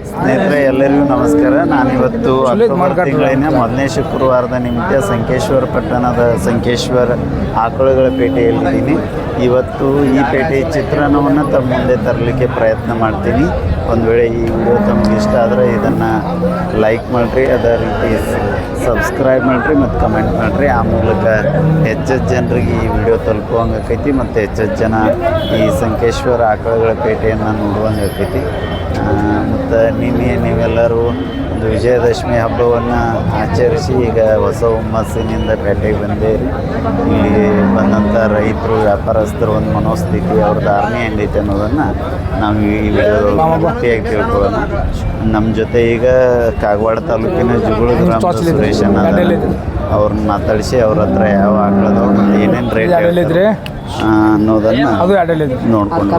ಸ್ನೇಹಿತರೆ ಎಲ್ಲರಿಗೂ ನಮಸ್ಕಾರ. ನಾನಿವತ್ತು ಅಕ್ಟೋಬರ್ ತಿಂಗಳಿನ ಮೊದಲನೇ ಶುಕ್ರವಾರದ ನಿಮಿತ್ತ ಸಂಕೇಶ್ವರ ಪಟ್ಟಣದ ಸಂಕೇಶ್ವರ ಆಕಳುಗಳ ಪೇಟೆಯಲ್ಲಿದ್ದೀನಿ. ಇವತ್ತು ಈ ಪೇಟೆ ಚಿತ್ರಾನ್ನವನ್ನು ತಮ್ಮ ಮುಂದೆ ತರಲಿಕ್ಕೆ ಪ್ರಯತ್ನ ಮಾಡ್ತೀನಿ. ಒಂದು ವೇಳೆ ಈ ವಿಡಿಯೋ ತಮಗೆ ಇಷ್ಟ ಆದರೆ ಇದನ್ನು ಲೈಕ್ ಮಾಡಿರಿ, ಅದೇ ರೀತಿ ಸಬ್ಸ್ಕ್ರೈಬ್ ಮಾಡಿರಿ ಮತ್ತು ಕಮೆಂಟ್ ಮಾಡಿರಿ. ಆ ಮೂಲಕ ಹೆಚ್ಚೆಚ್ಚು ಜನರಿಗೆ ಈ ವಿಡಿಯೋ ತಲುಪುವಂಗೆ ಆಕೈತಿ ಮತ್ತು ಹೆಚ್ಚೆಚ್ಚು ಜನ ಈ ಸಂಕೇಶ್ವರ ಆಕಳುಗಳ ಪೇಟೆಯನ್ನು ನೋಡುವಂಗೆ ಆಕೈತಿ ಮತ್ತು ನಿನ್ನೆ ನೀವೆಲ್ಲರೂ ಒಂದು ವಿಜಯದಶಮಿ ಹಬ್ಬವನ್ನು ಆಚರಿಸಿ ಈಗ ಹೊಸ ಹುಮ್ಮಸ್ಸಿನಿಂದ ಪೇಟೆಗೆ ಬಂದೆ ಇಲ್ಲಿ ಬಂದಂಥ ರೈತರು ವ್ಯಾಪಾರಸ್ಥರು ಒಂದು ಮನೋಸ್ಥಿತಿ ಅವ್ರ ಧಾರಣೆ ಹೆಂಗೈತೆ ಅನ್ನೋದನ್ನು ನಾವು ಈ ವಿಡಿಯೋ ಪೂರ್ತಿಯಾಗಿ ತಿಳ್ಕೊಳ್ಳೋಣ. ನಮ್ಮ ಜೊತೆ ಈಗ ಕಾಗವಾಡ ತಾಲೂಕಿನ ಜುಗುಳು ಗ್ರಾಮ ಸುರೇಶ್. ಅವ್ರನ್ನ ಮಾತಾಡಿಸಿ ಅವ್ರ ಹತ್ರ ಯಾವ ಆಕಳದವು ಮತ್ತು ಏನೇನು ರೇಟ್ ಅನ್ನೋದನ್ನು ಅದು ನೋಡ್ಕೊಂಡು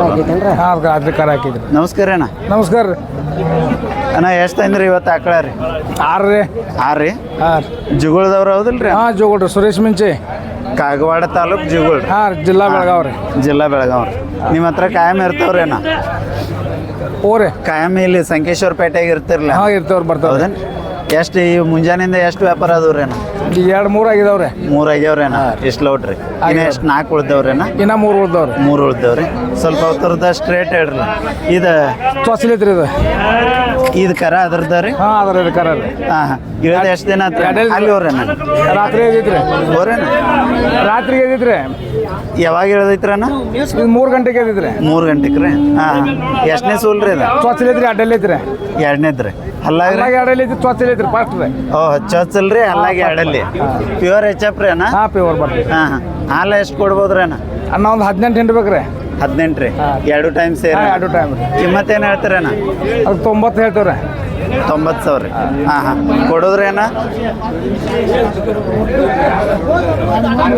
ನಮಸ್ಕಾರ ಅಣ್ಣ. ನಮಸ್ಕಾರ. ಅಣ್ಣ ಎಷ್ಟು ತಂದ್ರಿ ಇವತ್ತು ಆಕಳ ರೀ? ಆರು ರೀ. ಆರು ರೀ? ಹಾಂ. ಜುಗುಳದವ್ರು ಹೌದಿಲ್ರಿ? ಹಾಂ ಜೋಗಳ್ರಿ. ಸುರೇಶ್ ಮಿಂಚೆ. ಕಾಗವಾಡ ತಾಲೂಕು ಜಿಗುಳ್. ರೀ ಹಾಂ ಜಿಲ್ಲಾ ಬೆಳಗಾವ್ ರೀ. ಜಿಲ್ಲಾ ಬೆಳಗಾವ್ ರೀ. ನಿಮ್ಮ ಹತ್ರ ಕಾಯಂ ಇರ್ತಾವ್ರೇನ ಓ ರೀ. ಕಾಯಂ ಇಲ್ಲಿ ಸಂಕೇಶ್ವರ ಪೇಟೆಗೆ ಇರ್ತಿರಲ್ಲ ಹಾಂ ಇರ್ತವ್ರು ಬರ್ತಾವ್ರಿ. ಎಷ್ಟು ಈ ಮುಂಜಾನೆಯಿಂದ ಎಷ್ಟು ವ್ಯಾಪಾರ ಅದಾವ್ರೇನ? ಈಗ ಎರಡು ಮೂರು ಆಗಿದವ್ರೆ. ಮೂರು ಆಗ್ಯಾವ್ರೇನ ಎಷ್ಟು ಲೌಟ್ರಿ ಇನ್ನು ಎಷ್ಟು ನಾಲ್ಕು ಉಳ್ದವ್ರೇನ? ಇನ್ನ ಮೂರು ಉಳ್ದವ್ರಿ. ಮೂರು ಉಳ್ದವ್ರಿ. ಸ್ವಲ್ಪ ಹೊತ್ತರದ ಸ್ಟ್ರೇಟ್ ಹೇಳ್ರಿ. ಇದು ತೊಸಲಿತ್ರಿ ಇದು. ಇದು ಕರ ಅದ್ರದ್ದು ರೀ? ಹಾಂ ಅದ್ರ ಇದು ಕರ ರೀ. ಹಾಂ ಹಾಂ. ಇಳಿದ ಎಷ್ಟು ದಿನ ಆತ್ರಿ? ಅಲ್ಲಿ ಅವ್ರೇನ ರಾತ್ರಿ ಎದಿತ್ರಿ ಅವ್ರೇನ ರಾತ್ರಿಗೆ ಎದಿತ್ರಿ ಯಾವಾಗ ಇಳ್ದೈತ್ರಣ್ಣ ಇದು ಮೂರು ಗಂಟೆಗೆ ಎದಿತ್ರಿ ಮೂರು ಗಂಟೆಗೆ ರೀ ಹಾಂ. ಎಷ್ಟನೇ ಸೂಲ್ ರೀ ಅದು ತೊಸಲಿತ್ರಿ ಅಡ್ಡಲ್ಲಿತ್ರಿ ಎರಡನೇದ್ರಿ. ಅಲ್ಲಾಗ ರೀ? ಎರಡಲ್ಲಿತ್ತು ತೊಸಲಿತ್ರಿ ಫಸ್ಟ್ ರೀ. ಓ ರೀ ಅಲ್ಲಾಗ ಎರಡಲ್ಲಿ. ಪ್ಯೂರ್ ಎಚ್ ಎಫ್ ರೀ ಅಣ್ಣ? ಹಾಂ ಪ್ಯೂರ್ ಬರ್ತೀವಿ. ಹಾಂ ಹಾಂ. ಹಾಲು ಎಷ್ಟು ಕೊಡ್ಬೋದ್ರಿ ಅಣ್ಣ? ಅನ್ನ ಒಂದು ಹದಿನೆಂಟು ಹಿಂಡ್ಬೇಕು ರೀ ಹದಿನೆಂಟು ರೀ ಎರಡು ಟೈಮ್ ಸೇರಿ. ಎರಡು ಟೈಮ್ ರೀ ಕಿಮ್ಮತ್ತು ಏನು ಹೇಳ್ತೀರಿ ಅಣ್ಣ ಅದು ತೊಂಬತ್ತು ಹೇಳ್ತಾರೆ ತೊಂಬತ್ತು ಸಾವಿರ. ರೀ ಹಾಂ ಹಾಂ. ಕೊಡೋದ್ರೇನ?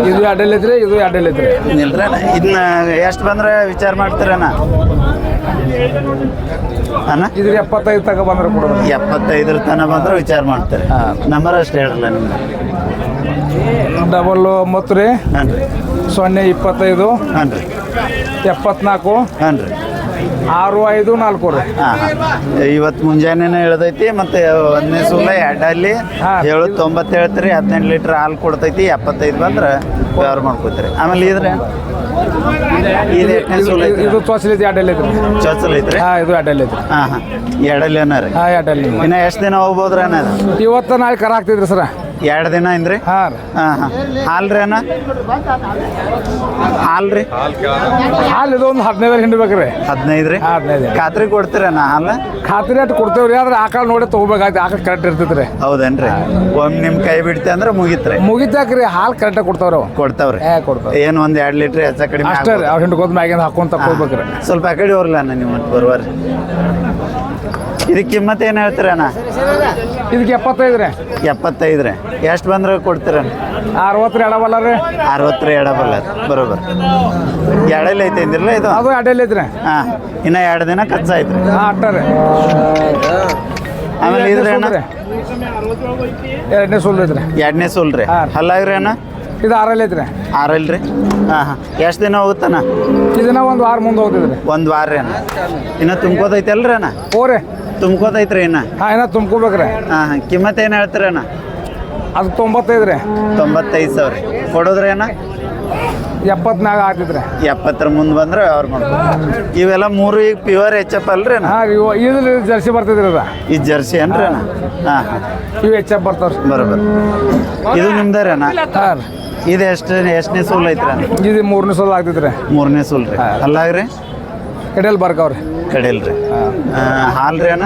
ಇದು ಅಡ್ಡಲ್ಲಿತ್ರಿ ಇದು ಅಡ್ಡಲ್ಲಿತ್ರಿ ನಿಲ್ರೇನ ಇದನ್ನ ಎಷ್ಟು ಬಂದ್ರೆ ವಿಚಾರ ಮಾಡ್ತೀರಣ್ಣ ಅಣ್ಣ? ಇದ್ರ ಎಪ್ಪತ್ತೈದು ತಗ ಬಂದ್ರೆ ಕೊಡೋದು. ಎಪ್ಪತ್ತೈದರ ತನಕ ಬಂದ್ರೆ ವಿಚಾರ ಮಾಡ್ತಾರೆ. ನಂಬರ್ ಅಷ್ಟು ಹೇಳಲ್ಲ ನಿಮ್ಗೆ ಡಬಲ್ ಒಂಬತ್ತು ರೀ. ಹಾಂ ರೀ. ಸೊನ್ನೆ ಇಪ್ಪತ್ತೈದು. ಹಾಂ ರೀ. ಎಪ್ಪತ್ನಾಲ್ಕು. ಹಾಂ ರೀ. ಆರು ಐದು ನಾಲ್ಕು ರೀ. ಇವತ್ತು ಮುಂಜಾನೆನೇ ಇಳ್ದೈತಿ ಮತ್ತೆ ಒಂದನೇ ಸೂಲ ಎರಡಲ್ಲಿ. ಏಳು ತೊಂಬತ್ತು ಹೇಳ್ತೀರಿ ಹದಿನೆಂಟು ಲೀಟ್ರ್ ಹಾಲು ಕೊಡ್ತೈತಿ ಎಪ್ಪತ್ತೈದು ಬಂದ್ರೆ ವ್ಯವಹಾರ ಮಾಡ್ಕೊತೀರಿ. ಆಮೇಲೆ ಇದ್ರೆ? ಇದು ಎಷ್ಟನೇ ಸೂಲ ಇದು ತೊಸಲಿತ್ತು ಅಡ್ಡಲ್ಲಿತ್ರಿ ಚೊಚ್ಚಲ್ ಐತ್ರಿ? ಹಾಂ ಇದು ಅಡ್ಡಲ್ಲಿತ್ರಿ ಹಾಂ ಹಾಂ. ಎರಡಲ್ಲಿ ಏನಾರ? ಹಾಂ ಅಡ್ಡಲ್ಲಿ ಇನ್ನು ಎಷ್ಟು ದಿನ ಹೋಗ್ಬೋದ್ರಿ ಅದು ಇವತ್ತು ನಾಳೆ ಕರ ಹಾಕ್ತಿದ್ರಿ ಸರ. ಎರಡು ದಿನ ಇಂದ್ರಿ? ಹಾಂ ರೀ. ಹಾಂ ಹಾಂ. ಹಾಲು ರೀ ಅಣ್ಣ? ಹಾಲು ರೀ ಹಾಲು ಇದು ಒಂದು ಹದಿನೈದು ಹಿಂಡ್ಬೇಕು ರೀ ಹದಿನೈದು ರೀ ಹದಿನೈದು. ಖಾತ್ರಿ ಕೊಡ್ತೀರಣ್ಣ ಹಾಲು? ಖಾತ್ರಿ ಅಟ್ಟು ಕೊಡ್ತೇವೆ ರೀ ಆದ್ರೆ ಆಕಳ ನೋಡಿ ತೊಗೋಬೇಕಾಗ್ತದೆ ಆಕಳ ಕರೆಕ್ಟ್ ಇರ್ತೈತೆ ರೀ ಹೌದೇನ್ರಿ? ಒಮ್ಮೆ ನಿಮ್ಮ ಕೈ ಬಿಡ್ತೆ ಅಂದ್ರೆ ಮುಗಿತ್ರಿ. ಮುಗಿತಾಕ್ರಿ ಹಾಲು ಕರೆಕ್ಟಾಗಿ ಕೊಡ್ತಾವ್ರಿ. ಕೊಡ್ತಾವ್ರಿ. ಏ ಕೊಡ್ತಾವ ಏನು ಒಂದು ಎರಡು ಲೀಟ್ರ್ ಹೆಚ್ಚ ಕಡಿಮೆ ಅಷ್ಟೇ ರೀ. ಅವ್ರು ಹಿಂಡ್ಕೋದ್ ಮ್ಯಾಗಿಂದ ಹಾಕೊಂತ ಹೋಗ್ಬೇಕ್ರಿ ಸ್ವಲ್ಪ ಆ ಕಡೆ ಹೋಗ್ರಲ್ಲ ಅಣ್ಣ ನೀವು ಬರುವ ಬರುವಾರಿ. ಇದಕ್ಕೆ ಕಿಮ್ಮತ್ತು ಏನು ಹೇಳ್ತೀರಣ್ಣ ಇದಕ್ಕೆ ಎಪ್ಪತ್ತೈದು ರೀ ಎಪ್ಪತ್ತೈದು ರೀ ಎಷ್ಟು ಬಂದ್ರೆ ಕೊಡ್ತೀರ? ಅರವತ್ತು ರೀ ಎಡಬಲ್ಲ ರೀ ಅರವತ್ತರ ಎಡಬಲ್ಲ ಬರೋಬರ್. ಎಡಲ್ಲಿ ಐತೆ ಅಂದಿರಲ್ಲ ಇದು? ಅದು ಅಡ್ಡಲ್ಲೈತ್ರಿ ಹಾಂ. ಇನ್ನು ಎರಡು ದಿನ ಖರ್ಚು ಆಯ್ತು ರೀ ಹಾಂ ಅಟ್ಟ ರೀ ಆಮೇಲೆ ಇದ್ರೆ ಅಣ್ಣ? ಎರಡನೇ ಸೂಲ್ ಐತ್ರಿ. ಎರಡನೇ ಸೂಲ್ ರೀ ಹಾಂ. ಹಲ್ಲಾಗ್ರಿ ಅಣ್ಣ? ಇದು ಆರಲ್ಲಿ ಐತ್ರಿ. ಆರಲ್ಲ ರೀ ಹಾಂ ಹಾಂ. ಎಷ್ಟು ದಿನ ಹೋಗುತ್ತಣ್ಣ? ಇದನ್ನ ಒಂದು ವಾರ ಮುಂದೆ ಹೋಗ್ತಿದ್ರಿ ಒಂದು ವಾರ ರೀ ಅಣ್ಣ. ಇನ್ನು ತುಂಬೋದೈತೆ ಅಲ್ರಿ ಅಣ್ಣ? ಓ ತುಂಬ್ಕೋತೈತೆ ರೀ ಇನ್ನ ಹಾಂ ಏನೋ ತುಂಬ್ಕೋಬೇಕ್ರಿ. ಹಾಂ ಹಾಂ. ಕಿಮ್ಮತ್ ಏನು ಹೇಳ್ತೀರಣ್ಣ ಅದು ತೊಂಬತ್ತೈದು ರೀ ತೊಂಬತ್ತೈದು ಸಾವಿರ. ಕೊಡೋದ್ರಿ ಅಣ್ಣ? ಎಪ್ಪತ್ನಾಗ ಆಗ್ತೈತ್ರಿ. ಎಪ್ಪತ್ತರ ಮುಂದೆ ಬಂದ್ರೆ ಅವ್ರು ಮಾಡ್ತಾರೆ ಇವೆಲ್ಲ ಮೂರು ಈಗ ಪ್ಯೂರ್ ಎಚ್ ಎಫ್ ಅಲ್ರಿ ಅಣ್ಣ? ಹಾಂ ಇವು- ಇದು ಜರ್ಸಿ ಬರ್ತೈತ್ರಿ ಅದ. ಈ ಜರ್ಸಿ ಏನ್ರಿ ಅಣ್ಣ? ಹಾಂ ಹಾಂ. ಇವು ಎಚ್ ಎಫ್ ಬರ್ತಾವ್ರಿ. ಬರೋಬರ್. ಇದು ನಿಮ್ದೇ ರೀ ಅಣ್ಣ? ಹಾಂ ಇದು ಎಷ್ಟು ಎಷ್ಟನೇ ಸೂಲ್ ಐತ್ರಿ ಅಣ್ಣ? ಇದು ಮೂರನೇ ಸೂಲ್ ಆಗ್ತೈತ್ರಿ. ಮೂರನೇ ಸೂಲ್ ರೀ ಅಲ್ಲಾಗ್ರಿ? ಕಡೆಯಲ್ಲಿ ಬರ್ಕಾವ್ರಿ. ಕಡೆಯಲ್ ರೀ ಹಾಲು ರೀ ಅಣ್ಣ?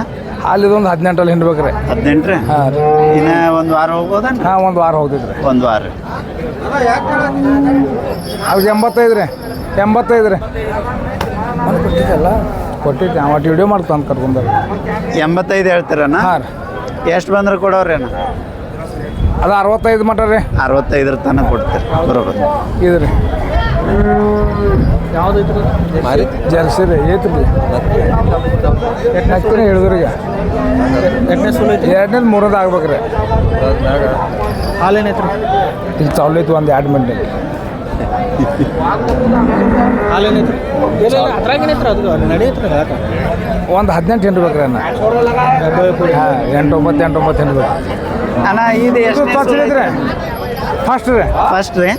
ಅಲ್ಲಿ ಇದೊಂದು ಹದಿನೆಂಟಲ್ಲಿ ಹಿಂಡ್ಬೇಕ್ರಿ. ಹದಿನೆಂಟು ರೀ ಹಾಂ ರೀ. ಇನ್ನ ಒಂದು ವಾರ ಹೋಗ್ಬೋದನ್ ಹಾಂ ಒಂದು ವಾರ ಹೋಗ್ತೈತ್ರಿ. ಒಂದು ವಾರ. ರೀ ಅದಕ್ಕೆ ಎಂಬತ್ತೈದು ರೀ. ಎಂಬತ್ತೈದು ರೀ. ಕೊಟ್ಟಿದ್ದಲ್ಲ ಕೊಟ್ಟಿದ್ದೆ ಅವತ್ತು ವಿಡಿಯೋ ಮಾಡ್ತಾ ಅಂತ ಕರ್ಕೊಂಬರ್ ಎಂಬತ್ತೈದು ಹೇಳ್ತೀರಣ್ಣ ಹಾಂ ರೀ. ಎಷ್ಟು ಬಂದ್ರೆ ಕೊಡೋರಿ ಅಣ್ಣ? ಅದು ಅರವತ್ತೈದು ಮಟ ರೀ. ಅರವತ್ತೈದರ ತನಕ ಕೊಡ್ತೀರಿ. ಬರೋಬರ್ ಇದು ರೀ ಯಾವ್ದೈತ್ರಿ ಜರ್ಸಿ ರೀ ಐತ್ರಿ. ಎಟ್ನೇ ಹೇಳಿದ್ರಿ ಈಗ. ಎರಡನೇದು ಮೂರನೇದು ಆಗ್ಬೇಕ್ರಿ. ಹಾಲೇನೈತ್ರಿ ಇಲ್ಲಿ ಚಾಲು ಐತಿ ಒಂದು ಎರಡು ಮಿನಿಟ್ ಒಂದು ಹದಿನೆಂಟು ಹಿಂಡು ಬೇಕ್ರಿ ಅನ್ನ ಹಾಂ ಎಂಟು ಒಂಬತ್ತು ಎಂಟು ಒಂಬತ್ತು ಹಿಂಡು ಬೇಕು ಅಣ್ಣ ಇದು ಎಷ್ಟು ಫಸ್ಟ್ ರೀ ಫಸ್ಟ್ ರೀ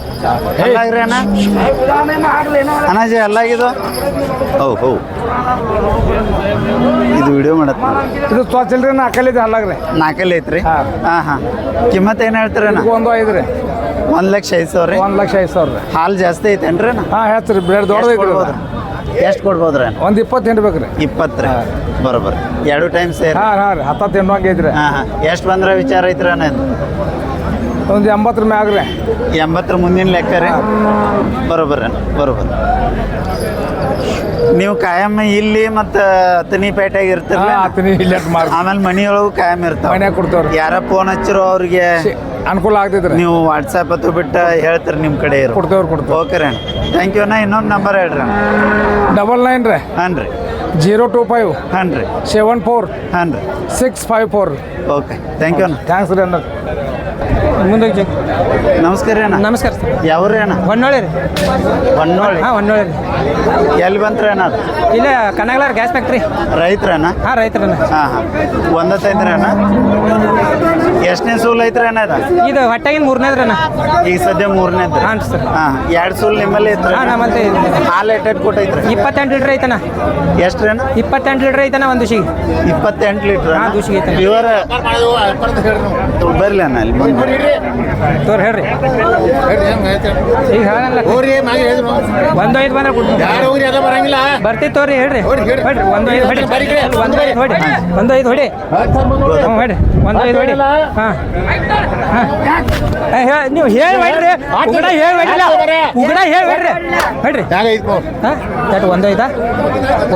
ಅಲ್ಲಾಗ್ರಿ ಅಣ್ಣ. ಅಣ್ಣಾಜಿ ಅಲ್ಲಾಗಿದು ಹೌ ಹೌ. ಇದು ವಿಡಿಯೋ ಮಾಡತ್ತ ಇದು ಸ್ವಚ್ಛ ಇಲ್ರಿ ನಾಲ್ಕಲ್ಲಿದೆ ಹಲ್ಲಾಗ್ರಿ ನಾಲ್ಕಲ್ಲಿ ಐತ್ರಿ? ಹಾ. ಹಾಂ ಹಾಂ. ಕಿಮ್ಮತ್ ಏನು ಇದಕ್ಕೆ ಒಂದು ಐದು ರೀ ಒಂದು ಲಕ್ಷ ಐದು ಸಾವಿರ ರೀ? ಒಂದು ಲಕ್ಷ ಐದು ಸಾವಿರ ರೀ. ಹಾಲು ಜಾಸ್ತಿ ಐತೇನ್ರಿ ಅಣ್ಣ? ಹಾಂ ಹೇಳ್ತೀರಿ ರೀ ಬ್ಲೇಡ್ ದೊಡ್ಡದೈತಿ ರೀ ಎಷ್ಟು ಕೊಡ್ಬೋದ್ರಿ ಒಂದ್ ಒಂದು ಇಪ್ಪತ್ತು ಹಿಂಡು ಬೇಕು ರೀ ಇಪ್ಪತ್ತು ರೀ. ಬರೋಬ್ಬರ. ಎರಡು ಟೈಮ್ ಸೇರಿ? ಹಾಂ ಹಾಂ ರೀ. ಹತ್ತತ್ತು ಹಿಂಡು ಹಂಗೆ ಐತ್ರಿ. ಹಾಂ ಹಾಂ. ಎಷ್ಟು ಬಂದ್ರೆ ವಿಚಾರ ಐತ್ರಿ ಅಣ್ಣ ಒಂದು ಎಂಬತ್ತರ ಮ್ಯಾಗ ರೀ. ಎಂಬತ್ತರ ಮುಂದಿನ ಲೆಕ್ಕ ರೀ? ಬರೋಬ್ಬರ ಬರೋಬರ ನೀವು ಕಾಯಂ ಇಲ್ಲಿ ಮತ್ತು ತನಿಪೇಟೆಗೆ ಹಾಂ ಇರ್ತಿರಲ್ಲ ಹತ್ತಿನಿ ಇಲ್ಲಿ ಮಾಡಿ ಆಮೇಲೆ ಮನೆಯೊಳಗೂ ಕಾಯಂ ಇರ್ತಾವ. ಮನೆ ಕೊಡ್ತೇವ್ರಿ. ಯಾರ ಫೋನ್ ಹಚ್ಚಿರೋ ಅವ್ರಿಗೆ ಅನುಕೂಲ ಆಗ್ತೈತ್ರಿ. ನೀವು ವಾಟ್ಸಪ್ ಹತ್ತು ಬಿಟ್ಟು ಹೇಳ್ತೀರಿ ನಿಮ್ಮ ಕಡೆ ಇರೋ. ಕೊಡ್ತೇವ್ರಿ ಕೊಡ್ತೇವೆ ಓಕೆ ರೀ ಅಣ್ಣ. ಥ್ಯಾಂಕ್ ಯು ಅಣ್ಣ. ಇನ್ನೊಂದು ನಂಬರ್ ಹೇಳ್ರಿ ಡಬಲ್ ನೈನ್ ರೀ. ಹಾಂ ರೀ. ಜೀರೋ ಟು ಫೈವ್ ಹಾಂ ರೀ. ಸೆವೆನ್ ಫೋರ್ ಹಾಂ ರೀ. Six five four okay thank you ಅಣ್ಣ. ಥ್ಯಾಂಕ್ಸ್ ರೀ ಅಣ್ಣ. ಮುಂದೆ ನಮಸ್ಕಾರ ರೀ ಅಣ್ಣ. ನಮಸ್ಕಾರ ಸರ್. ಯಾವ್ರಿ ಅಣ್ಣ? ಹೊನ್ನೋಳಿ ರೀ. ಹೊನ್ನೋಳಿ ಹಾಂ ಹೊನ್ನೋಳಿ ರೀ. ಎಲ್ಲಿ ಬಂತ್ರಿ ಅಣ್ಣ ಅದು? ಇಲ್ಲೇ ಕನಗಲಾರ್ ಗ್ಯಾಸ್ ಫ್ಯಾಕ್ಟ್ರಿ ರೈತ್ರಣ್ಣ ಹಾಂ ರೈತ್ರ ಹಾಂ ಹಾಂ. ಒಂದತ್ತೈತ್ರಿ ಅಣ್ಣ? ಎಷ್ಟನೇ ಸೂಲ್ ಐತ್ರಿ ಅಣ್ಣ ಇದು? ಇದು ಹೊಟ್ಟೆಗಿನ ಮೂರನೇದ್ರಣ್ಣ ಈಗ ಸದ್ಯ ಮೂರನೇದು ಹಾಂ ಸರ್. ಹಾಂ ಎರಡು ಸೂಲ್ ನಿಮ್ಮಲ್ಲಿ ಐತ್ರಿ ಹಾಂ ನಮ್ಮಲ್ಲಿ ಹಾಲು ಎಟ್ಟೆಟ್ ಕೊಟ್ಟೈತ್ರಿ ಇಪ್ಪತ್ತೆಂಟು ಲೀಟ್ರ್ ಐತನ ಎಷ್ಟು ರೀ ಅಣ್ಣ? ಇಪ್ಪತ್ತೆಂಟು ಲೀಟ್ರ್ ಐತನ ಒಂದು ದಿವಸಿಗೆ ಇಪ್ಪತ್ತೆಂಟು ಲೀಟ್ರ್ ಹಾಂ, ದೂಸಿಗೆ ಐತೆ. ಪ್ಯೂರ್ ಬರಲಿ ಅಣ್ಣ ಅಲ್ಲಿ ತೋರ್ ಹೇಳ್ರಿ. ಈಗ ಹೇಳಲ್ಲ. ಒಂದು ಐದು ಬಂದ್ರೆ ಬರಂಗಿಲ್ಲ. ಬರ್ತೀವಿ ತೋರಿ ಹೇಳ್ರಿ. ಹೊಡಿ, ಒಂದು ಐದು ಹೊಡಿ. ಒಂದು ಐದು ಹೊಡಿ. ಒಂದು ಐದು ಹೊಡಿ. ಹ್ಞೂ ಹೊಡಿ ಒಂದು ಐದು ಹೊಡಿ. ಹಾಂ. ಹಾಂ. ನೀವು ಹೇಳಿ ಹೊಡ್ರಿ ಉಗಡ ಹೇಳಿ ಹೊಡಿಲ್ಲ ಉಗಡ ಹೇಳಿ ಹೊಡ್ರಿ ಹೊಡ್ರಿ ಹಾಂ ಒಂದು ಐದಾ?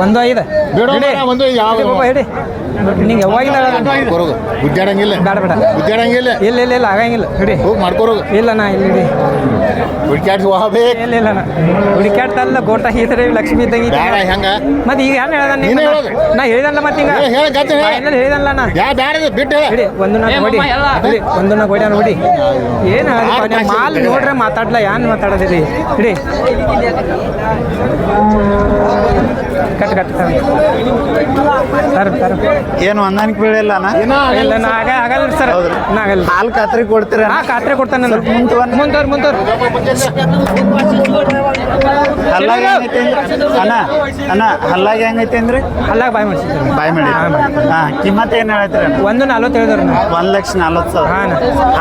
ಒಂದು ಐದು. ಹಿಡಿ. ನಿಂಗೆ ಯಾವಾಗಿಂದ ಹೇಳೋದು? ಕೊರೋಗು ಗುದ್ದಾಡಂಗಿಲ್ಲ ಬೇಡ ಬೇಡ. ಗುದ್ದಾಡಂಗಿಲ್ಲ ಇಲ್ಲ ಇಲ್ಲ ಇಲ್ಲ ಆಗಂಗಿಲ್ಲ. ಹಿಡಿ. ಹೋಗಿ ಮಾಡ್ಕೊರೋಗು. ಇಲ್ಲ ನಾ ಇಲ್ಲಿ ಹಿಡಿ. ಹುಡ್ಕ್ಯಾಡ್ಸಿ ಹೋಗ್ಬೇಕು ಇಲ್ಲ ಇಲ್ಲ ನಾ ಹುಡುಕ್ಯಾಡ್ತಲ್ಲ ಗೋಟ ಹೀತರೆ ಲಕ್ಷ್ಮಿ ಇದ್ದಂಗೆ. ಬೇಡ ಹೆಂಗ? ಮತ್ತೆ ಈಗ ಏನು ಹೇಳ್ದ ನೀನು ಹೇಳೋದು. ನಾ ಹೇಳಿದಲ್ಲ ಮತ್ತೆ ಈಗ? ಹೇಳ ಹೇಳ. ಗತ್ತ ಹೇಳ ಫೈನಲ್ ನಾ? ಯಾ ಬೇಡ ಬಿಟ್ಟು ಹಿಡಿ ಒಂದು ನಾ ನೋಡಿ ಹಿಡಿ ಒಂದು ನಾ ಹೊಡಿ ನೋಡಿ ಏನು ಮಾಲ್. ನೋಡ್ರೆ ಮಾತಾಡ್ಲ ಯಾನ್ ಮಾತಾಡೋದಿರಿ ಹಿಡಿ. ಕಟ್ ಕಟ್ ಸರ್ ಸರ್ ಏನು ಹೊಂದಾಣಿಕೆ ಬೀಳಿಲ್ಲ ಅಣ್ಣ? ಇಲ್ಲ ಆಗ ಆಗಲ್ಲ ಸರ್. ಹೌದ್ರಿ? ನಾ ಆಗಲ್ಲ ಹಾಲು ಖಾತ್ರಿ ಕೊಡ್ತೀರ? ನಾ ಖಾತ್ರಿ ಕೊಡ್ತಾನೆ ಸ್ವಲ್ಪ ಮುಂದೆ ಬನ್ನಿ. ಮುಂತವ್ರು ಮುಂತವ್ರು ಹಲ್ಲಾಗ ಹೆಂಗೈತೆ? ಅಣ್ಣ ಅಣ್ಣ ಹಲ್ಲಾಗ ಹೆಂಗೈತೆ ಅಂದ್ರಿ? ಹಲ್ಲಾಗ ಬಾಯ್ ಮಾಡ್ಸಿದ್ರು ಬಾಯ್ ಮಾಡಿ. ಹಾಂ ಕಿಮ್ಮತ್ ಏನು ಹೇಳ್ತೀರಿ ಒಂದು ನಲ್ವತ್ತು ಹೇಳಿದ್ರು ಒಂದ್ ಲಕ್ಷ ನಲ್ವತ್ತು ಸಾವಿರ. ಹಾಂ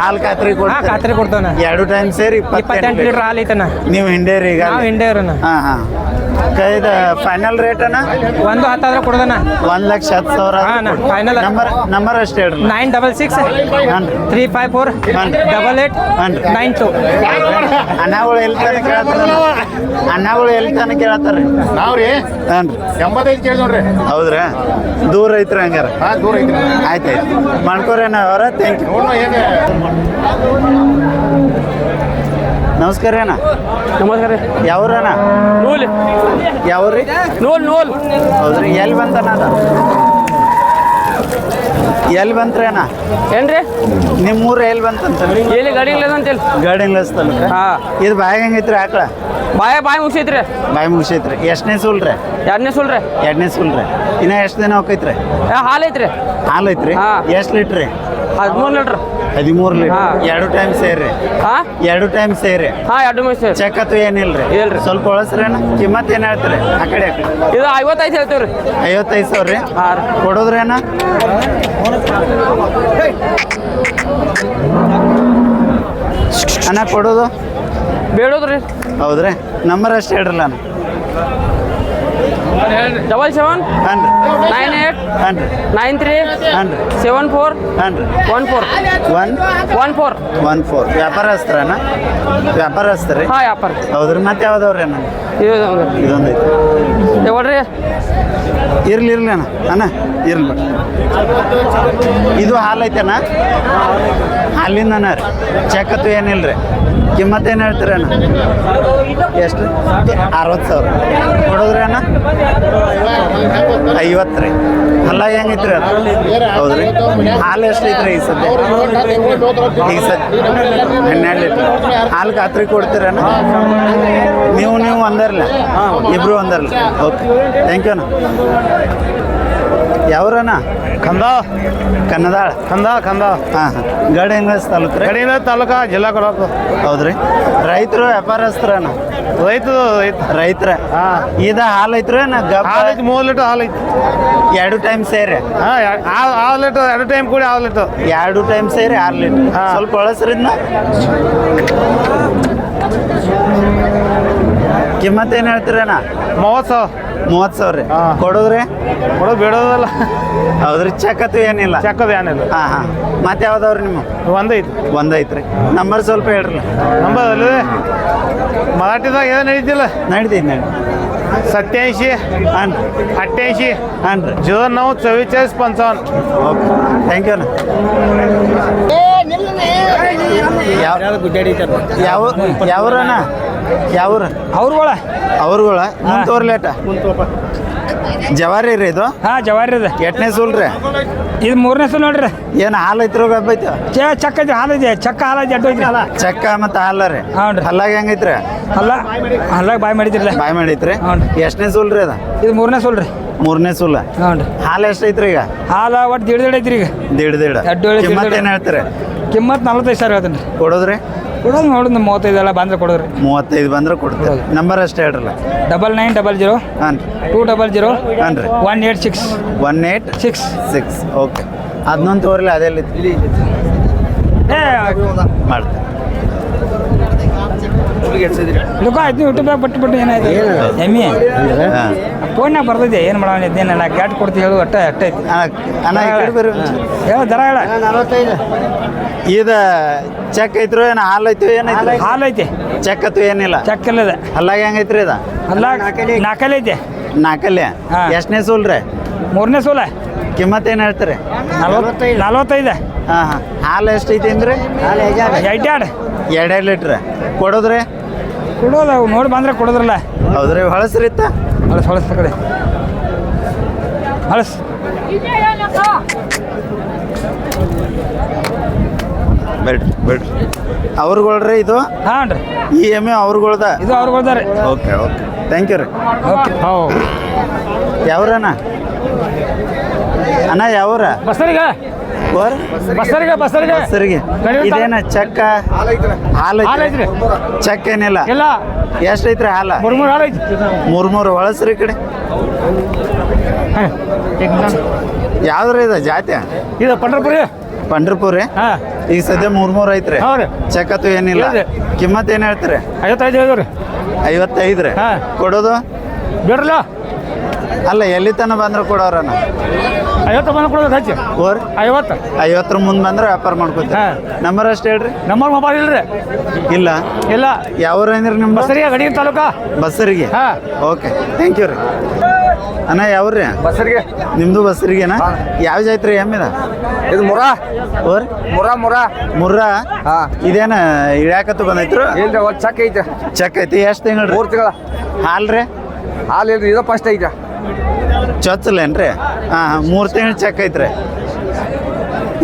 ಹಾಲು ಖಾತ್ರಿ ಕೊಡ ಖಾತ್ರಿ ಕೊಡ್ತಾನೆ ಎರಡು ಟೈಮ್ ಸೇರಿ ಇಪ್ಪತ್ತೆಂಟು ಲೀಟರ್. ಹಾಲು ಐತನ ನೀವು ಹಿಂಡೇರಿ ಈಗ ನಾವು ಹಾ ಹಾಂ. ಇದು ಫೈನಲ್ ರೇಟ್ ಅಣ್ಣ? ಒಂದು ಹತ್ತಾದ್ರೆ ಕೊಡೋದನ ಒಂದು ಲಕ್ಷ ಹತ್ತು ಸಾವಿರ ಫೈನಲ್ ನಂಬರ್ ನಂಬರ್ ಅಷ್ಟೇ ಹೇಳ್ರಿ. Nine double six three five four. Double eight. Nine two ಅಣ್ಣಗಳು ಎಲ್ಲಿ ತನಕ ಕೇಳತ್ತಾರ ಅಣ್ಣಗಳು ಎಲ್ಲಿ ತನಕ ಕೇಳತ್ತಾರ ನಾವು ರೀ ಹಾಂ ರೀ ಎಂಬತ್ತೈದು ಕೇಳಿ ನೋಡ್ರಿ. ಹೌದ್ರಾ? ದೂರ ಐತ್ರಿ ಹಂಗಾರ. ಹಾ ದೂರ ಐತ್ರಿ. ಆಯ್ತು ಆಯ್ತು. ಮಾಡ್ಕೋರೇನ ಅವರ ಥ್ಯಾಂಕ್ ಯು ನೋಡ್ಮ ಅಣ್ಣ. ನಮಸ್ಕಾರ ಅಣ್ಣ ನಮಸ್ಕಾರ ಯಾವ್ರಣ್ಣ ನೂಲ್ ಯಾವ್ರಿ ನೂಲ್ ನೂಲ್. ಹೌದ್ರಿ ಎಲ್ಲಿ ಬಂತಣ್ಣ ಅದ? ಎಲ್ಲಿ ಬಂತ್ರಿ ಅಣ್ಣ? ಏನ್ರಿ ನಿಮ್ಮೂರು ಎಲ್ಲಿ ಬಂತಂತ? ಎಲ್ಲಿ ಗಾಡಿ ಇಲ್ಲ ಅಂತೇಳಿ ಗಾಡಿ ಹಾ. ಇದು ಬಾಯಿ ಹೆಂಗೈತ್ರಿ ಆಕಳ? ಬಾಯ ಬಾಯಿ ಮುಗಿಸೈತ್ರಿ. ಬಾಯಿ ಮುಗಿಸೈತ್ರಿ. ಎಷ್ಟನೇ ಸುಲ್ರಿ ಎರಡನೇ ಸುಲ್ರಿ ಎರಡನೇ ಸೂಲ್ರಿ ಇನ್ನ ಎಷ್ಟು ದಿನ ಹೋಗೈತ್ರಿ? ಹಾಲು ಐತ್ರಿ. ಹಾಲು ಐತ್ರಿ? ಹಾ. ಎಷ್ಟು ಲೀಟ್ರಿ ಹದಿಮೂರು ಲೀಟ್ರ್. ಹದಿಮೂರು ಹಾ. ಎರಡು ಟೈಮ್ ಸೇರಿ ಹಾ? ಎರಡು ಟೈಮ್ ಸೇರಿ ಹಾ ಎರಡು ಮುಗಿಸಿ ಚೆಕ್ ಅಥವಾ ಏನಿಲ್ರಿ? ಇಲ್ರಿ. ಸ್ವಲ್ಪ ಒಳಸ್ರೇನ ಕಿಮ್ಮತ್ ಏನು ಹೇಳ್ತೀರಿ? ಆ ಕಡೆ ಆ ಕಡೆ ಇದು ಐವತ್ತೈದು ಹೇಳ್ತೀವ್ರಿ. ಐವತ್ತೈದು ಸಾವಿರ ರೀ ಹಾ ರೀ. ಕೊಡೋದ್ರೇನ? ಅಣ್ಣ ಕೊಡೋದು? ಬೇಡೋದ್ರಿ. ಹೌದ್ರಿ. ನಂಬರ್ ಅಷ್ಟು ಹೇಳ್ರಲ್ಲ ಅಣ್ಣ. Double seven nine eight nine three seven four one four one one four one four ವ್ಯಾಪಾರಸ್ಥರನ? ವ್ಯಾಪಾರಸ್ಥರಿ? ಹಾಂ ವ್ಯಾಪಾರ. ಹೌದ್ರಿ ಮತ್ತೆ ಯಾವ್ದವ್ರಿ ಅಣ್ಣ? ಇದು ಇದೊಂದು ಐತಿ. ಇರ್ಲಿ ಇರ್ಲಿ ಅಣ್ಣ. ಅಣ್ಣ ಇರ್ಲಿ. ಇದು ಹಾಲು ಅಣ್ಣ ಹಾಲಿಂದ ಅಣ್ಣ ರೀ. ಚೆಕ್ ಅಥವಾ ಏನಿಲ್ಲ ರೀ ಕಿಮ್ಮತ್ ಏನು ಹೇಳ್ತೀರಿ ಅಣ್ಣ? ಎಷ್ಟು? ಅರವತ್ತು ಸಾವಿರ. ಕೊಡೋದ್ರಿ ಅಣ್ಣ? ಐವತ್ತು ರೀ ಅಲ್ಲ, ಹೆಂಗೈತ್ರಿ ಅದು? ಹೌದ್ರಿ. ಹಾಲು ಎಷ್ಟು ಐತ್ರಿ ಈ ಸದ್ಯ? ಈ ಸದ್ಯ ಹನ್ನೆರಡು ಲೀಟ್ರ್. ಹಾಲು ಖಾತ್ರಿ ಕೊಡ್ತೀರಣ್ಣ ನೀವು ನೀವು ಅಂದರಲ್ಲ ಇಬ್ಬರು ಅಂದರಲ್ಲ ಓಕೆ. ಥ್ಯಾಂಕ್ ಯು ಅಣ್ಣ. ಯಾವ್ರಣ್ಣ ಕಂದ ಕನ್ನದಾಳ. ಕಂದ ಕಂದ ಹಾಂ ಹಾಂ. ಗಡ ಹೆಂಗಸ್ ತಾಲೂಕು ರೀ? ಕಡೆಯಿಂದ ತಾಲೂಕಾ ಜಿಲ್ಲಾ ಕೊಡೋದು. ಹೌದ್ರಿ. ರೈತರು ವ್ಯಾಪಾರಸ್ಥರನ? ರೈತ ರೈತ. ರೈತರ? ಹಾಂ. ಇದ ಹಾಲು ಐತ್ರಿ ನಾ ಗಬ್ಬ? ಹಾಲು ಐತಿ ಮೂರು ಲೀಟರ್ ಹಾಲು ಐತಿ ಎರಡು ಟೈಮ್ ಸೇರಿ? ಹಾಂ ಆರು ಲೀಟರ್ ಎರಡು ಟೈಮ್ ಕೂಡ ಆರು ಲೀಟರ್. ಎರಡು ಟೈಮ್ ಸೇರಿ ಆರು ಲೀಟ್ರ್. ಹಾ. ಸ್ವಲ್ಪ ಒಳಸ್ರಿದ್ನ ಕಿಮ್ಮತ್ ಏನು ಹೇಳ್ತೀರಣ್ಣ ಮೂವತ್ತು ಸಾವಿರ. ಮೂವತ್ತು ಸಾವಿರ ರೀ. ಹಾಂ. ಕೊಡೋದ್ರಿ? ಕೊಡೋದು ಬಿಡೋದಲ್ಲ. ಹೌದ್ರಿ ಚೆಕ್ಕತ್ತು ಏನಿಲ್ಲ. ಚೆಕ್ಕದು ಏನಿಲ್ಲ. ಹಾಂ ಹಾಂ. ಮತ್ತೆ ಯಾವ್ದವ್ರಿ ನಿಮ್ಮ? ಒಂದೈತಿ ಒಂದೈತ್ರಿ ನಂಬರ್ ಸ್ವಲ್ಪ ಹೇಳ್ರಿ. ನಂಬರ್ ಅಲ್ಲಿ ಮರಾಠಿದಾಗ ಏನು ನಡೀತಿಲ್ಲ? ನಡೀತೀನಿ ನಡಿ सत्याऐंशी ಹಾಂ अठ्ठ्याऐंशी ಹಾಂ ರೀ झिरो नऊ चव्वेचाळीस पंचावन्न ಓಕೆ ಥ್ಯಾಂಕ್ ಯು ಅಣ್ಣ ಯಾವ ಯಾವ ಯಾವ್ರಣ್ಣ ಯಾವ್ರ ಅವ್ರುಗಳ ಅವ್ರುಗಳ ಮುಂದೆ ತೋರ್ಲೇಟ ಜವಾರಿ ರೀ ಇದು? ಹಾ ಜವಾರಿ ಅದ ಎಟ್ನೇ ಸೂಲ್ ರೀ? ಇದು ಮೂರನೇ ಸಲ ನೋಡ್ರಿ. ಏನು ಹಾಲು ಐತ್ರಿ ಗಬ್ಬೈತಿ ಚೇ ಚಕ್ಕ ಐತಿ ಹಾಲು ಐತಿ ಚಕ್ಕ ಹಾಲು ಐತಿ ಅಡ್ಡು ಐತಿ ಚಕ್ಕ ಮತ್ತು ಹಾಲ ರೀ? ಹೌನ್ರಿ. ಹಲ್ಲಾಗ ಹೆಂಗೈತ್ರಿ ಅಲ್ಲ ಬಾಯಿ ಬಾಯ್ ಮಾಡಿದ್ರಲ್ಲ. ಬಾಯ್ ಮಾಡೈತ್ರಿ? ರೀ ಎಷ್ಟನೇ ಸೂಲ್ ರೀ ಅದ ಇದು ಮೂರನೇ ಸೂಲ್ ರೀ. ಮೂರನೇ ಸೂಲ. ಹ್ಞೂ ರೀ ಹಾಲು ಎಷ್ಟೈತ್ರಿ ಈಗ? ಹಾಲು ಒಟ್ಟು ದಿಡ್ ದಿಡ್ ಐತ್ರಿ ಈಗ. ದೀಡ್ ದೀಡ್. ಅಡ್ಡು ಕಿಮ್ಮತ್ ಏನು ಹೇಳ್ತೀರಿ? ಕಿಮ್ಮತ್ ನಲ್ವತ್ತೈದು ಸಾವಿರ ಹೇಳ್ತೀನಿ ರೀ. ಕೊಡೋದ್ರಿ? ಕೊಡೋದು ನೋಡಿದ್ ಮೂವತ್ತೈದು ಎಲ್ಲ ಬಂದ್ರೆ ಕೊಡೋರಿ ಮೂವತ್ತೈದು ಬಂದ್ರೆ ಕೊಡ್ತೀವಿ ನಂಬರ್ ಅಷ್ಟೇ ಹೇಳ್ರಲ್ಲ? ಡಬಲ್ ನೈನ್ ಡಬಲ್ ಜೀರೋ ಹಾಂ ಟೂ ಡಬಲ್ ಜೀರೋ ಹಾಂ ರೀ. One eight six one eight six six okay ಅದನ್ನೊಂದು ತೋರ್ಲಿ ಅದೆಲ್ಲಿ ಏ ಮಾಡ್ತೀನಿ ಲುಕ ಆಯ್ತು ಯೂಟ್ಯೂಬ್ದಾಗ ಬಿಟ್ಟು ಬಿಟ್ಟು ಏನಾಯ್ತು? ಎಮ್ಮಿ? ಫೋನ್ನಾಗ ಬರ್ತೈತೆ ಏನು ಮಾಡೋಣ ಇದೇನಲ್ಲ ಗ್ಯಾಟ್ ಕೊಡ್ತೀವಿ ಹೇಳು ಅಟ್ಟ ಅಟ್ಟ. ಐತಿ. ಹೇಳ. ದರ ಹೇಳ. ಇದ ಚೆಕ್ ಐತ್ರು ಏನು ಹಾಲು ಐತಿ ಏನೈತಿ ಹಾಲು ಐತಿ. ಚೆಕ್ ಅತ್ತು ಏನಿಲ್ಲ. ಚಕ್ ಇಲ್ಲದ ಹಲ್ಲಾಗ ಹೆಂಗೈತ್ರಿ ಇದ? ಅಲ್ಲ ನಾಲ್ಕಲ್ಲಿ? ಐತೆ. ನಾಲ್ಕಲ್ಲಿ? ಹಾ. ಎಷ್ಟನೇ ಸೂಲ್ ರೀ ಮೂರನೇ ಸೋಲ. ಕಿಮ್ಮತ್ ಏನು ಹೇಳ್ತಾರೆ ನಲ್ವತ್ತೈದು. ನಲ್ವತ್ತೈದು. ಹಾಂ ಹಾಂ. ಹಾಲು ಎಷ್ಟೈತಿ ಅಂದ್ರೆ? ಎರಡು. ಎರಡೆರಡು ಲೀಟ್ರ್. ಕೊಡೋದ್ರಿ? ಕೊಡೋದು ಅವು ನೋಡಿ ಬಂದ್ರೆ ಕೊಡೋದ್ರಲ್ಲ. ಹೌದ್ರಿ ಹೊಳಸ್ರಿ ಇತ್ತ ಹೊಳಸ್ ಹೊಳಸ್ ಕಡೆ ಹೊಳಸ್. ಬೇಡ್ರಿ ಬೇಡ್ರಿ ಅವ್ರುಗಳ್ರಿ ಇದು? ಹಾಂ ರೀ ಈ ಎಮ್ಮೆ ಅವ್ರುಗಳ್ದ? ಇದು ಅವ್ರುಗಳ್ದಾರೆ ಓಕೆ ಓಕೆ. ಥ್ಯಾಂಕ್ ಯು ರೀ. ಓಕೆ. ಹೌ. ಯಾವ್ರಣ್ಣ? ಅಣ್ಣ ಯಾವ್ರ? ಬಸ್ಸರಿಗೆ ಓರ್ ಬಸ್ಸರಿಗೆ ಬಸ್ಸರಿಗೆ ಸರಿಗೆ ಗಡಿ ಉಂಟಾ? ಇದೇನ ಚೆಕ್ಕ? ಹಾಲು ಐತ್ರಿ. ಚೆಕ್ ಏನಿಲ್ಲ. ಇಲ್ಲ. ಎಷ್ಟೈತ್ರಿ ಹಾಲ? ಮೂರು ಮೂರು ಹಾಲು ಐತಿ ಮೂರ್ ಮೂರು ಹೊಳಸ್ರಿ ಈ ಕಡೆ. ಯಾವ್ದ್ರ ಇದು ಜಾತಿ ಇದು ಪಂಡ್ರಪುರಿ. ಪಂಡ್ರಪುರಿ? ಹಾಂ. ಈಗ ಸದ್ಯ ಮೂರ್ ಮೂರ್ ಐತ್ರಿ ಚಕ್ಕತ್ತು ಏನಿಲ್ಲ. ಕಿಮ್ಮತ್ ಏನ್ ಹೇಳ್ತೀರಿ? ಐವತ್ತೈದು ಐದು ರೀ ಐವತ್ತೈದು ರೀ ಹಾ. ಕೊಡೋದು? ಬಿಡ್ರಲ್ಲ. ಅಲ್ಲ ಎಲ್ಲಿ ತನ ಬಂದ್ರೆ ಕೊಡೋರನ ಐವತ್ತು ಬಂದು ಕೊಡೋದು ಹಚ್ಚಿ. ಓರ್ ಐವತ್ತು. ಐವತ್ತರ ಮುಂದೆ ಬಂದ್ರೆ ವ್ಯಾಪಾರ. ನಂಬರ್ ಅಷ್ಟೇ ಹೇಳ್ರಿ. ನಂಬರ್ ಮೊಬೈಲ್ ಇಲ್ರಿ. ಇಲ್ಲ. ಇಲ್ಲ. ಯಾವ ಅಂದ್ರೆ ನಿಮ್ಮ ಬಸರಿಗೆ ಗಡಿ ತಾಲೂಕಾ? ಬಸರಿಗೆ? ಹಾ. ಓಕೆ. ಥ್ಯಾಂಕ್ ಯು ರೀ. ಅಣ್ಣ ಯಾವ್ರಿ ಬಸರಿಗೆ. ನಿಮ್ದು ಬಸರಿಗೆನಾ? ಯಾವ ಜಾತ್ರೆ ಎಮ್ಮಿದ ಇದು? ಮುರ. ಓರ್ ಮುರಾ ಮುರಾ. ಮುರ್ರಾ ಹಾ. ಇದೇನ ಇಳ್ಯಾಕತ್ತು ಬಂದೈತ್ರು? ಇಲ್ಲ ಚಕ್ ಐತೆ. ಚೆಕ್ ಐತಿ. ಎಷ್ಟು ತಿಂಗಳು ಮೂರು ತಿಂಗಳ. ಹಾಲ್ ರೀ? ಹಾಲು ಇಲ್ರಿ ಇದು ಫಸ್ಟ್ ಐತೆ. ಚೊಚ್ಚಲೇನ್ರಿ ಹಾಂ ಹಾಂ ಮೂರು ತಿಂಗಳು ಚೆಕ್ ಐತ್ರಿ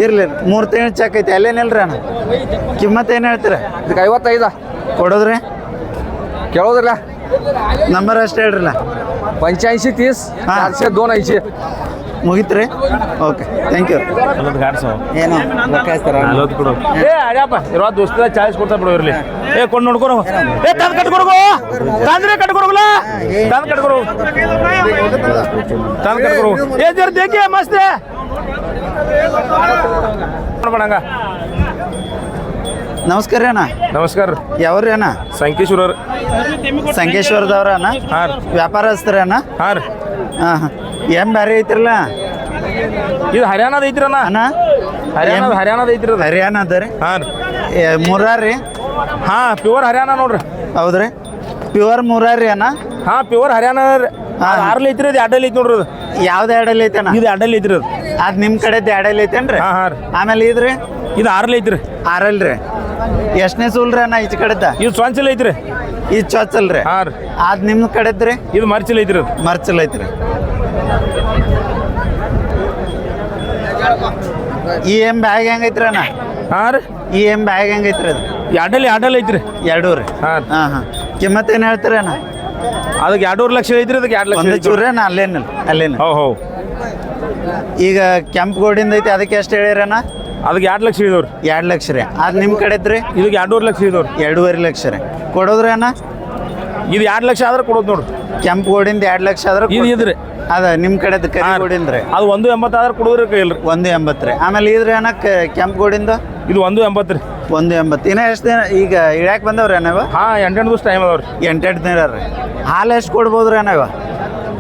ಇರ್ಲಿ ಮೂರು ತಿಂಗಳು ಚೆಕ್ ಐತಿ ಅಲ್ಲೇನಿಲ್ರಿ ಅಣ್ಣ ಕಿಮ್ಮತ್ ಏನು ಹೇಳ್ತೀರ ಇದಕ್ಕೆ ಐವತ್ತೈದು ಕೊಡೋದ್ರಿ ಕೇಳೋದಿಲ್ಲ ನಂಬರ್ ಅಷ್ಟೇ ಹೇಳ್ರಲ್ಲ पंच्याऐंशी तीस हा. चारशे दोन ऐंशी ಮುಗೀತ್ರಿ? ಓಕೆ ಥ್ಯಾಂಕ್ ಯು ಏನು ಏ ಅಡ್ಯಪ್ಪ ಇರೋ ದೋಸ್ತ ಚಾಯ್ಸ್ ಕೊಡ್ತಾ ಬಿಡು ಇರ್ಲಿ. ಏ ಕೊಂಡು ನೋಡ್ಕೊರು. ಏ ತಂದು ಕಟ್ಕೊಡ್ಗು ತಂದ್ರೆ ಕಟ್ಕೊಡಗಲ್ಲ ತಂದು ಕಟ್ಕೊಡು. ತಂದು ಕಟ್ಕೊಡು. ಏ ಜರ್ ದೇಖಿ ಮಸ್ತ್. ನೋಡ್ಬೇಡಂಗ ನಮಸ್ಕಾರ ರೀ ಅಣ್ಣ. ನಮಸ್ಕಾರ. ಯಾವ್ರಿ ಅಣ್ಣ? ಸಂಕೇಶ್ವರ ಸಂಕೇಶ್ವರದವ್ರ ಅಣ್ಣ? ಹಾಂ ರೀ. ವ್ಯಾಪಾರಸ್ಥರ ಅಣ್ಣ? ಹಾಂ ರೀ. ಹಾಂ. ಎಂ ಬ್ಯಾರೆ ಐತ್ರಲ್ಲ? ಇದು ಹರಿಯಾಣದ ಐತ್ರ ಅಣ್ಣ? ಹರಿಯಾಣದ ಹರಿಯಾಣದ ಐತ್ರಿ ಅದು ಹರಿಯಾಣ ಅದ ರೀ? ಹಾಂ ರೀ. ಏ, ಮುರಾರಿ ಹಾಂ ಪ್ಯೂರ್ ಹರಿಯಾಣ ನೋಡ್ರಿ. ಹೌದ್ರಿ? ಪ್ಯೂರ್ ಮುರಾರಿ ಅಣ್ಣ? ಹಾಂ ಪ್ಯೂರ್ ಹರಿಯಾಣ ಹಾ. ಆರ್ಲಿ ಐತ್ರಿ ಇದು ಅಡ್ಡಲ್ಲಿ ಐತಿ ನೋಡ್ರಿ ಅದು. ಯಾವ್ದು ಎಡಲ್ ಐತಣ್ಣ? ಇದು ಅಡ್ಡಲ್ಲಿ ಐತ್ರಿ ಅದು. ಅದು ನಿಮ್ಮ ಕಡೆ ಎಡಲ್ ಐತೇನ್ರಿ? ಹಾಂ ಹಾಂ ರೀ. ಆಮೇಲೆ ಇದ್ರಿ? ಇದು ಆರ್ಲಿ ಐತ್ರಿ. ಆರಲ್ ರೀ ಎಷ್ಟನೇ ಸೂಲ್ರಿ ಅಣ್ಣ ಈಚ ಕಡೆದ ಇದು ಸ್ವಂಚಲ್ ಐತ್ರಿ. ಇದು ಚೊಚ್ಚಲ್ರಿ? ಹಾಂ ರೀ. ಅದ್ ನಿಮ್ ಕಡೆದ್ರಿ? ಇದು ಮರ್ಚಿಲ್ ಐತ್ರಿ ಅದು. ಮರ್ಚಲ್ ಐತ್ರಿ. ಈ ಎಂ ಬ್ಯಾಗ್ ಹೆಂಗೈತ್ರಿ ಅಣ್ಣ? ಹಾಂ ರೀ. ಈ ಎಂ ಬ್ಯಾಗ್ ಹೆಂಗೈತ್ರಿ ಅದು? ಎರಡಲ್ಲಿ ಎರಡಲ್ಲಿ ಐತ್ರಿ. ಎರಡೂ ರೀ. ಹಾಂ ಹಾಂ ಹಾಂ. ಕಿಮ್ಮತ್ ಏನು ಹೇಳ್ತೀರಿ ಅಣ್ಣ? ಅದಕ್ಕೆ ಎರಡೂರು ಲಕ್ಷ ಐತ್ರಿ ಅದಕ್ಕೆ ಎರಡು ಲಕ್ಷ ಒಂದು ಐತ್ರಿ. ಚೂರೇ ನಾ ಅಲ್ಲೇನಿಲ್ಲ ಅಲ್ಲೇನು ಹೋ ಹೋ ಈಗ ಕೆಂಪು ಗೋಡಿಂದ ಐತಿ ಅದಕ್ಕೆ ಎಷ್ಟು ಹೇಳಿರಣ್ಣ ಅದಕ್ಕೆ ಎರಡು ಲಕ್ಷ ಇದಾವ್ರಿ. ಎರಡು ಲಕ್ಷ ರೀ. ಅದು ನಿಮ್ಮ ಐತ್ರಿ? ಇದಕ್ಕೆ ಎರಡೂವರೆ ಲಕ್ಷ ಇದಾವ್ರಿ. ಎರಡೂವರೆ ಲಕ್ಷ ರೀ. ಕೊಡೋದ್ರಿ ಅಣ್ಣ? ಇದು ಎರಡು ಲಕ್ಷ ಆದ್ರೆ ಕೊಡೋದು ನೋಡ್ರಿ ಕೆಂಪು ಗೋಡಿಂದ ಎರಡು ಲಕ್ಷ ಆದ್ರೆ ಇದು ಇದ್ರಿ. ಅದ ನಿಮ್ಮ ಕಡೆದು ಕರಿ ಹಾಂ ರೀ. ಅದು ಒಂದು ಎಂಬತ್ತು ಆದ್ರೆ ಕೊಡೋದ್ರಿ ಕೈಯಲ್ಲಿ ಒಂದು ಎಂಬತ್ತು ರೀ. ಆಮೇಲೆ ಇದ್ರಿ ಏನಕ್ಕೆ ಕೆಂಪು ಗೋಡಿಂದ ಇದು ಒಂದು ಎಂಬತ್ತು ರೀ. ಒಂದು ಎಂಬತ್ತು. ಇನ್ನೂ ಎಷ್ಟು ದಿನ ಈಗ ಇಳ್ಯಾಕೆ ಬಂದವ್ರಿ ಏನವ ಹಾಂ ಎಂಟೆಂಟು ದಿವಸ ಟೈಮ್ ಅದಾವ್ರಿ. ಎಂಟೆಂಟು ದಿನ ರೀ. ಹಾಲು ಎಷ್ಟು ಕೊಡ್ಬೋದ್ರಿ ಇದು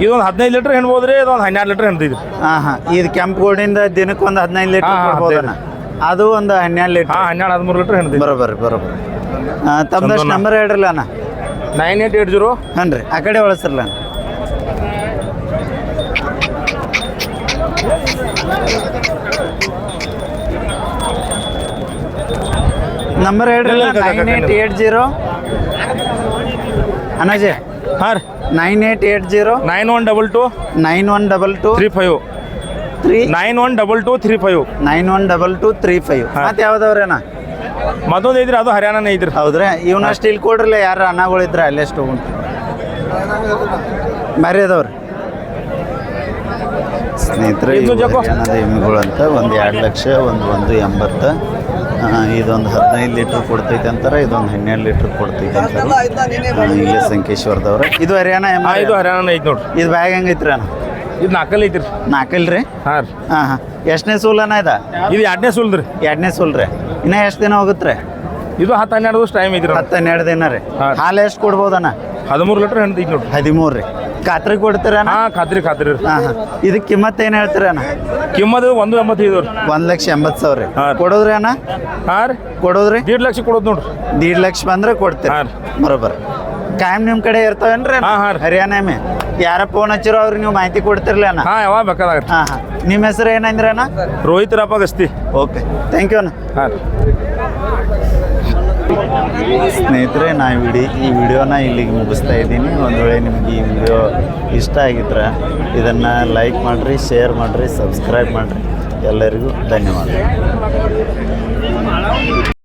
ಇದೊಂದು ಹದಿನೈದು ಲೀಟ್ರ್ ಹೆಣ್ಬೋದು ರೀ ಇದೊಂದು ಹನ್ನೆರಡು ಲೀಟ್ರ್ ಹೆಣ್ದಿದ್ರಿ ಹಾಂ ಹಾಂ. ಇದು ಕೆಂಪು ಗೋಡಿಂದ ದಿನಕ್ಕೆ ಒಂದು ಹದಿನೈದು ಲೀಟ್ರ್ ಕೊಡ್ಬೋದಣ್ಣ ಅದು ಒಂದು ಹನ್ನೆರಡು ಲೀಟ್ರ್. ಹಾಂ ಹನ್ನೆರಡು ಹದಿಮೂರು ಲೀಟ್ರ್ ಹೆಣ್ದಿದ್ರಿ ಬರೋಬರ್ರಿ ಬರೋಬ್ಬರಿ ತಮ್ಮದಷ್ಟು. ನಂಬರ್ ಹೇಳ್ರಲ್ಲ ಅಣ್ಣ? Nine eight eight zero? ಹಾಂ ರೀ. ಆ ಕಡೆ ಒಳಸ್ರಲ್ಲ. ನಂಬರ್ ಹೇಳ್ರಿ ನೈನ್ ಏಟ್ ಏಟ್ ಜೀರೋ. ಅಣ್ಣಾಜಿ. ಹಾಂ ರೀ. Nine eight eight zero. Nine one double two. Nine one double two. Three five. Three nine one double two three five. Nine one double two three five. ಮತ್ತೆ ಯಾವ್ದವ್ರೇನಾ? ಮತ್ತೊಂದು ಇದ್ರೆ ಅದು ಹರಿಯಾಣ ಐತ್ರಿ ಹೌದ್ರೆ? ಇವನ ಇಲ್ಲಿ ಕೊಡ್ರಲ್ಲ ಯಾರು ಅನ್ನಗಳು ಇದ್ರೆ ಅಲ್ಲೇ ಅಷ್ಟು ಮರಿ ಅದಾವ್ರಿ ಸ್ನೇಹಿತರೆ. ಹರಿಯಾಣದ ಎಮ್ಮೆಗಳು ಅಂತ ಒಂದು ಎರಡು ಲಕ್ಷ ಒಂದು ಒಂದು ಎಂಬತ್ತು ಇದೊಂದು ಹದಿನೈದು ಲೀಟ್ರ್ ಕೊಡ್ತೈತೆ ಅಂತಾರೆ ಇದೊಂದು ಹನ್ನೆರಡು ಲೀಟ್ರ್ ಕೊಡ್ತೈತೆ ಅಂತಾರೆ. ಇಲ್ಲಿ ಸಂಕೇಶ್ವರದವ್ರೆ. ಇದು ಹರಿಯಾಣ ಇದು ಹರಿಯಾಣ ಐತೆ ನೋಡ್ರಿ. ಇದು ಬ್ಯಾಗ್ ಹೆಂಗೈತ್ರಿ ಅಣ್ಣ? ಇದು ನಾಲ್ಕಲ್ಲಿ ಐತ್ರಿ. ನಾಲ್ಕಲ್ರಿ ಹಾಂ ರೀ. ಹಾಂ ಹಾಂ. ಎಷ್ಟನೇ ಸೂಲನ ಇದ? ಇದು ಎರಡನೇ ಸುಲ್ ರೀ. ಎರಡನೇ ಸೂಲ್ ರೀ. ಇನ್ನೂ ಎಷ್ಟು ದಿನ ಹೋಗುತ್ತೆ ಇದು ಹತ್ತು ಹನ್ನೆರಡು ದಿವಸ ಟೈಮ್ ಇದ್ರೆ ಹತ್ತು ಹನ್ನೆರಡು ದಿನ ರೀ. ಹಾಂ. ಹಾಲು ಎಷ್ಟು ಕೊಡ್ಬೋದಣ್ಣ? ಹದಿಮೂರು ಲೀಟ್ರ್ ನೋಡಿ ನೋಡ್ರಿ. ಹದಿಮೂರು ರೀ. ಖಾತ್ರಿ ಕೊಡ್ತೀರಣ್ಣ? ಹಾಂ ಖಾತ್ರಿ ಖಾತ್ರಿ ರೀ. ಹಾಂ ಹಾಂ. ಇದಕ್ಕೆ ಕಿಮ್ಮತ್ತು ಏನು ಹೇಳ್ತೀರಣ್ಣ? ಕಿಮ್ಮದು ಒಂದು ಎಂಬತ್ತೈದು ರೀ. ಒಂದು ಲಕ್ಷ ಎಂಬತ್ತು ಸಾವಿರ ರೀ. ಹಾಂ. ಕೊಡೋದ್ರಿ ಅಣ್ಣ ಹಾಂ ರೀ. ಕೊಡೋದ್ರಿ? ದೀಡ್ ಲಕ್ಷ ಕೊಡೋದು ನೋಡ್ರಿ. ದೀಡ್ ಲಕ್ಷ ಬಂದ್ರೆ ಕೊಡ್ತೀರಿ. ಹಾಂ ಬರೋಬ್ಬರ ಕಾಯಂ ನಿಮ್ ಕಡೆ ಇರ್ತಾವೇನ್ರಿ? ಹಾಂ, ಹಾಂ ರೀ. ಹರಿಯಾಣ ಯಾರ ಫೋನ್ ಹಚ್ಚಿರೋ ಅವ್ರಿಗೆ ನೀವು ಮಾಹಿತಿ ಕೊಡ್ತಿರ್ಲಿ ಅಣ್ಣ. ಹಾಂ ಯಾವಾಗ ಬೇಕಾದಾಗ ಹಾಂ ಹಾಂ. ನಿಮ್ಮ ಹೆಸರು ಏನಂದ್ರೆ ಅಣ್ಣ? Rohit Rappa Gasti okay. Thank you ಅಣ್ಣ. ಹಾಂ ಸ್ನೇಹಿತರೆ ನಾ ವಿಡಿ ಈ ವಿಡಿಯೋನ ಇಲ್ಲಿಗೆ ಮುಗಿಸ್ತಾ ಇದ್ದೀನಿ. ಒಂದು ವೇಳೆ ನಿಮಗೆ ಈ ವಿಡಿಯೋ ಇಷ್ಟ ಆಗಿದ್ರೆ ಇದನ್ನು ಲೈಕ್ ಮಾಡಿರಿ ಶೇರ್ ಮಾಡಿರಿ ಸಬ್ಸ್ಕ್ರೈಬ್ ಮಾಡಿರಿ. ಎಲ್ಲರಿಗೂ ಧನ್ಯವಾದ